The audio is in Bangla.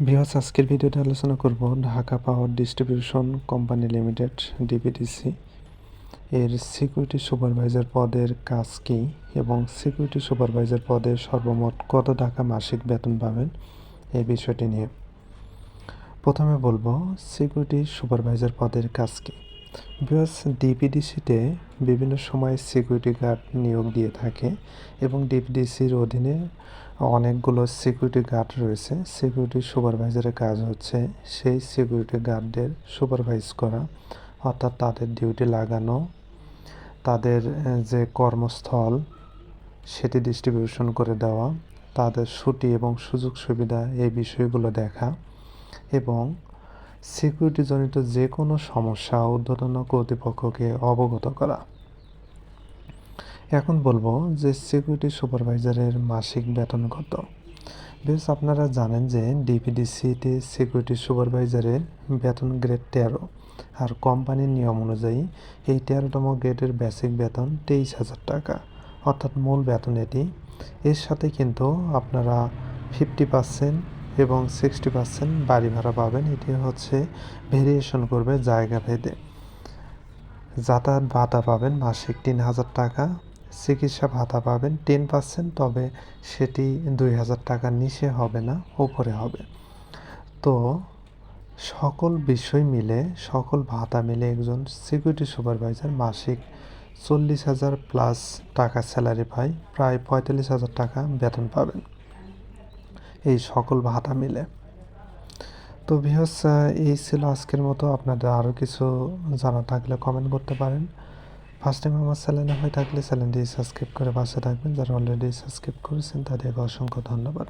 বিহস আজকের ভিডিওতে আলোচনা করব Dhaka power distribution company limited, DPDC. এর সিকিউরিটি সুপারভাইজার পদের কাজ কী এবং সিকিউরিটি সুপারভাইজার পদে সর্বমোট কত টাকা মাসিক বেতন পাবেন এই বিষয়টি নিয়ে। প্রথমে বলব, সিকিউরিটি সুপারভাইজার পদের কাজ কী? বিকজ ডিপিডিসিতে বিভিন্ন সময় সিকিউরিটি গার্ড নিয়োগ দিয়ে থাকে এবং ডিপিডিসির অধীনে অনেকগুলো সিকিউরিটি গার্ড রয়েছে। সিকিউরিটি সুপারভাইজারের কাজ হচ্ছে সেই সিকিউরিটি গার্ডদের সুপারভাইজ করা, অর্থাৎ তাদের ডিউটি লাগানো, তাদের যে কর্মস্থল সেটি ডিস্ট্রিবিউশন করে দেওয়া, তাদের ছুটি এবং সুযোগ সুবিধা এই বিষয়গুলো দেখা এবং সিকিউরিটিজনিত যে কোনো সমস্যা ঊর্ধ্বতন কর্তৃপক্ষকে অবগত করা। এখন বলব যে সিকিউরিটি সুপারভাইজারের মাসিক বেতন কত। বেশ আপনারা জানেন যে ডিপিডিসিতে সিকিউরিটি সুপারভাইজারের বেতন গ্রেড তেরো, আর কোম্পানির নিয়ম অনুযায়ী এই তেরোতম গ্রেডের বেসিক বেতন তেইশ হাজার টাকা, অর্থাৎ মূল বেতন এটি। এর সাথে কিন্তু আপনারা ফিফটি পার্সেন্ট এবং সিক্সটি পার্সেন্ট বাড়ি ভাড়া পাবেন। এটি হচ্ছে ভেরিয়েশন করবে জায়গা ভেদে। যাতায়াত ভাতা পাবেন মাসিক তিন হাজার টাকা, চিকিৎসা ভাতা পাবেন টেন পার্সেন্ট তবে সেটি দুই হাজার টাকার নিচে হবে না ওপরে হবে। তো সকল বিষয় মিলে, সকল ভাতা মিলে একজন সিকিউরিটি সুপারভাইজার মাসিক চল্লিশ হাজার প্লাস টাকা স্যালারি পায়, প্রায় পঁয়তাল্লিশ হাজার টাকা বেতন পাবেন। এই সকল ভাতা মিলে। তো ভিহস এই ছিল আজকের মতো। আপনাদের আরও কিছু জানা থাকলে কমেন্ট করতে পারেন। ফার্স্ট টাইম আমার চ্যানেলে হয়ে থাকলে চ্যানেলটি সাবস্ক্রাইব করে পাশে থাকবেন। যারা অলরেডি সাবস্ক্রাইব করেছেন, তাদেরকে অসংখ্য ধন্যবাদ।